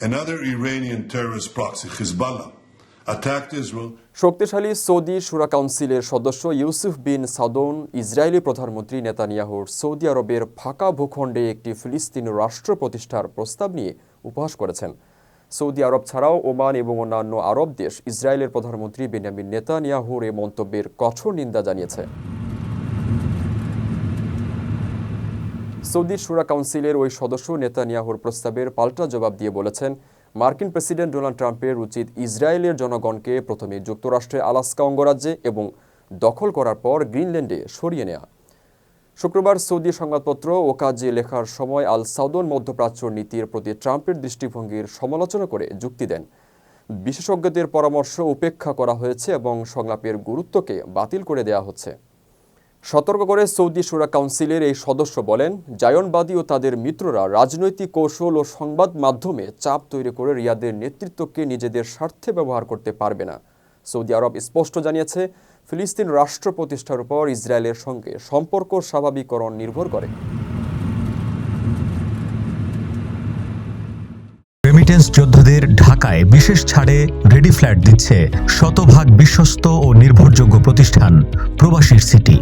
Another Iranian terrorist proxy, Hezbollah, attacked Israel. শক্তিশালী Saudi সুরা কাউন্সিলের সদস্য ইউসুফ বিন সাদন ইসরায়েলি প্রধানমন্ত্রী নেতানিয়াহুর সৌদি আরবের ফাঁকা ভূখণ্ডে একটি ফিলিস্তিন রাষ্ট্র প্রতিষ্ঠার প্রস্তাব নিয়ে উপহাস করেছেন। সৌদি আরব ছাড়াও ওমান এবং অন্যান্য আরব দেশ ইসরায়েলের প্রধানমন্ত্রী বেনিয়ামিন নেতানিয়াহুর এ মন্তব্যের কঠোর নিন্দা জানিয়েছে। সৌদি সুরা কাউন্সিলের ওই সদস্য নেতানিয়াহুর প্রস্তাবের পাল্টা জবাব দিয়ে বলেছেন, মার্কিন প্রেসিডেন্ট ডোনাল্ড ট্রাম্পের উচিত ইসরায়েলের জনগণকে প্রথমে যুক্তরাষ্ট্রে আলাস্কা অঙ্গরাজ্যে এবং দখল করার পর গ্রিনল্যান্ডে সরিয়ে নেওয়া শুক্রবার সৌদি সংবাদপত্র ওকাজে লেখার সময় আল সাউদন মধ্যপ্রাচ্য নীতির প্রতি ট্রাম্পের দৃষ্টিভঙ্গির সমালোচনা করে যুক্তি দেন। বিশেষজ্ঞদের পরামর্শ উপেক্ষা করা হয়েছে এবং সংলাপের গুরুত্বকে বাতিল করে দেওয়া হচ্ছে। সতর্ক করে সৌদি সুরা কাউন্সিলের এই সদস্য বলেন, জায়নবাদী ও তাদের মিত্ররা রাজনৈতিক কৌশল ও সংবাদ মাধ্যমে চাপ তৈরি করে রিয়াদের নেতৃত্বকে নিজেদের স্বার্থে ব্যবহার করতে পারবে না। সৌদি আরব স্পষ্ট জানিয়েছে, ফিলিস্তিন রাষ্ট্র প্রতিষ্ঠার উপর ইসরায়েলের সঙ্গে সম্পর্ক স্বাভাবিকরণ নির্ভর করে। রেমিটেন্স যোদ্ধাদের ঢাকায় বিশেষ ছাড়ে রেডি ফ্ল্যাট দিচ্ছে শতভাগ বিশ্বস্ত ও নির্ভরযোগ্য প্রতিষ্ঠান প্রবাসীর সিটি।